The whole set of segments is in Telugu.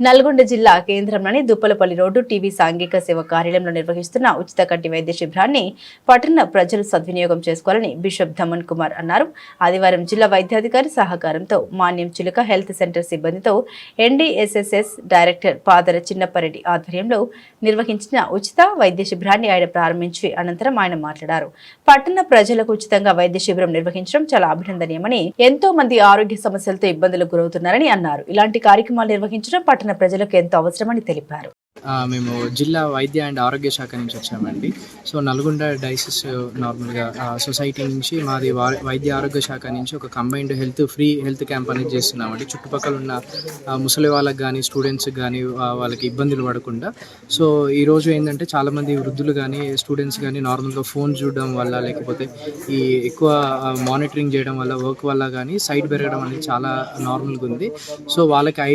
నల్గొండ జిల్లా కేంద్రంలోని దుప్పలపల్లి రోడ్డు టీవీ సాంఘిక సేవ కార్యాలయంలో నిర్వహిస్తున్న ఉచిత కంటి వైద్య శిబిరాన్ని పట్టణ ప్రజలు సద్వినియోగం చేసుకోవాలని బిషప్ ధమన్ కుమార్ అన్నారు. ఆదివారం జిల్లా వైద్యాధికారి సహకారంతో మాన్యం చిలుక హెల్త్ సెంటర్ సిబ్బందితో ఎన్డీఎస్ఎస్ఎస్ డైరెక్టర్ పాదర చిన్నపరెడ్డి ఆధ్వర్యంలో నిర్వహించిన ఉచిత వైద్య శిబిరాన్ని ఆయన ప్రారంభించి అనంతరం ఆయన మాట్లాడారు. పట్టణ ప్రజలకు ఉచితంగా వైద్య శిబిరం నిర్వహించడం చాలా అభినందనీయమని ఎంతో మంది ఆరోగ్య సమస్యలతో ఇబ్బందులకు గురవుతున్నారని అన్నారు. ఇలాంటి కార్యక్రమాలు నిర్వహించడం ప్రజలకు ఎంతో అవసరమని తెలిపారు. మేము జిల్లా వైద్య అండ్ ఆరోగ్య శాఖ నుంచి వచ్చామండి సో నల్గొండ డైసిస్ నార్మల్గా సొసైటీ నుంచి మాది వైద్య ఆరోగ్య శాఖ నుంచి ఒక combined health free health camp అనేది చేస్తున్నామండి. చుట్టుపక్కల ఉన్న ముసలి వాళ్ళకి కానీ స్టూడెంట్స్కి కానీ వాళ్ళకి ఇబ్బందులు పడకుండా. సో ఈరోజు ఏంటంటే చాలామంది వృద్ధులు కానీ స్టూడెంట్స్ కానీ నార్మల్గా ఫోన్ చూడడం వల్ల లేకపోతే ఈ ఎక్కువ మానిటరింగ్ చేయడం వల్ల వర్క్ వల్ల కానీ సైట్ పెరగడం అనేది చాలా నార్మల్గా ఉంది. సో వాళ్ళకి ఐ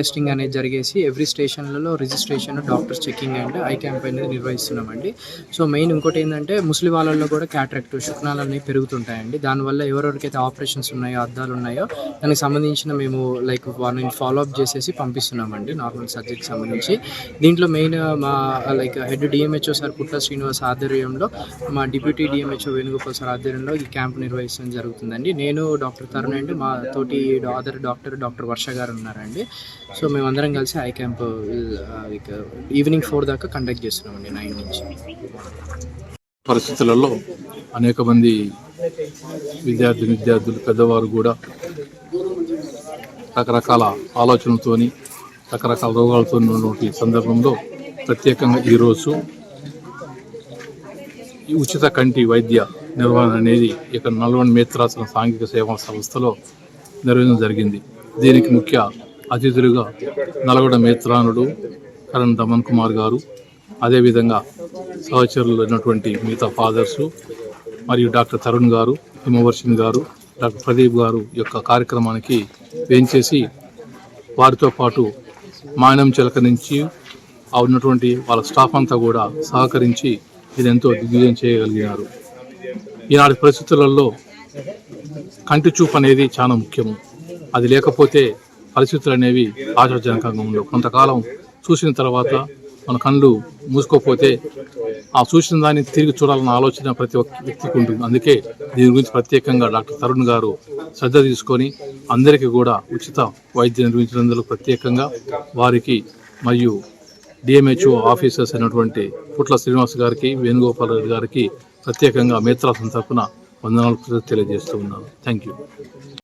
టెస్టింగ్ అనేది జరిగేసి ఎవ్రీ స్టేషన్లలో registration doctors checking and eye camp అనేది నిర్వహిస్తున్నామండి. సో మెయిన్ ఇంకోటి ఏంటంటే ముస్లిం వాళ్ళల్లో కూడా క్యాట్రాక్ట్ శుక్నాలు అనేవి పెరుగుతుంటాయండి. దానివల్ల ఎవరెవరికైతే ఆపరేషన్స్ ఉన్నాయో అద్దాలు ఉన్నాయో దానికి సంబంధించిన మేము లైక్ వాళ్ళని ఫాలో అప్ చేసేసి పంపిస్తున్నామండి నార్మల్ సర్జరీకి సంబంధించి. దీంట్లో మెయిన్ మా like head DMHO sir Putla Srinivas ఆధ్వర్యంలో మా డిప్యూటీ డిఎంహెచ్ఓ వేణుగోపాల్ సార్ ఆధ్వర్యంలో ఈ క్యాంప్ నిర్వహించడం జరుగుతుందండి. నేను డాక్టర్ తరుణ్ అండి మా తోటి అదర్ డాక్టర్ డాక్టర్ వర్ష గారు ఉన్నారండి. సో మేమందరం కలిసి eye camp like evening four uh, దాకా కండక్ట్ చేస్తున్నామండి నైన్ నుంచి. పరిస్థితులలో అనేక మంది విద్యార్థి విద్యార్థులు పెద్దవారు కూడా రకరకాల ఆలోచనలతోని రకరకాల రోగాలతో ఉన్నటువంటి సందర్భంలో ప్రత్యేకంగా ఈరోజు ఉచిత కంటి వైద్య నిర్వహణ అనేది ఇక్కడ నల్గొండ మేత్రాసన సాంఘిక సేవా సంస్థలో నిర్వహించడం జరిగింది. దీనికి ముఖ్య అతిథులుగా నల్గొండ మేత్రానుడు కరణ్ దమన్ కుమార్ గారు అదేవిధంగా సహచరులు అయినటువంటి మిగతా ఫాదర్సు మరియు డాక్టర్ తరుణ్ గారు హిమవర్షిణ్ గారు డాక్టర్ ప్రదీప్ గారు యొక్క కార్యక్రమానికి వేయించేసి వారితో పాటు మాయనం చిలక నుంచి ఆ ఉన్నటువంటి వాళ్ళ స్టాఫ్ అంతా కూడా సహకరించి ఇది ఎంతో దిగ్విజయం చేయగలిగినారు. ఈనాటి పరిస్థితులలో కంటి చూపు అనేది చాలా ముఖ్యము. అది లేకపోతే పరిస్థితులు అనేవి ఆశాజనకంగా ఉండవు. కొంతకాలం చూసిన తర్వాత మన కళ్ళు మూసుకోపోతే ఆ చూసిన దాన్ని తిరిగి చూడాలన్న ఆలోచన ప్రతి ఒక్క వ్యక్తికి ఉంటుంది. అందుకే దీని గురించి ప్రత్యేకంగా డాక్టర్ తరుణ్ గారు శ్రద్ధ తీసుకొని అందరికీ కూడా ఉచిత వైద్యం నిర్వహించినందుకు ప్రత్యేకంగా వారికి మరియు డిఎంహెచ్ఓ ఆఫీసర్స్ అయినటువంటి పుట్ల శ్రీనివాస్ గారికి వేణుగోపాల్ రెడ్డి గారికి ప్రత్యేకంగా మేత్రాసం తరఫున వందనాలు తెలియజేస్తూ ఉన్నాను. Thank you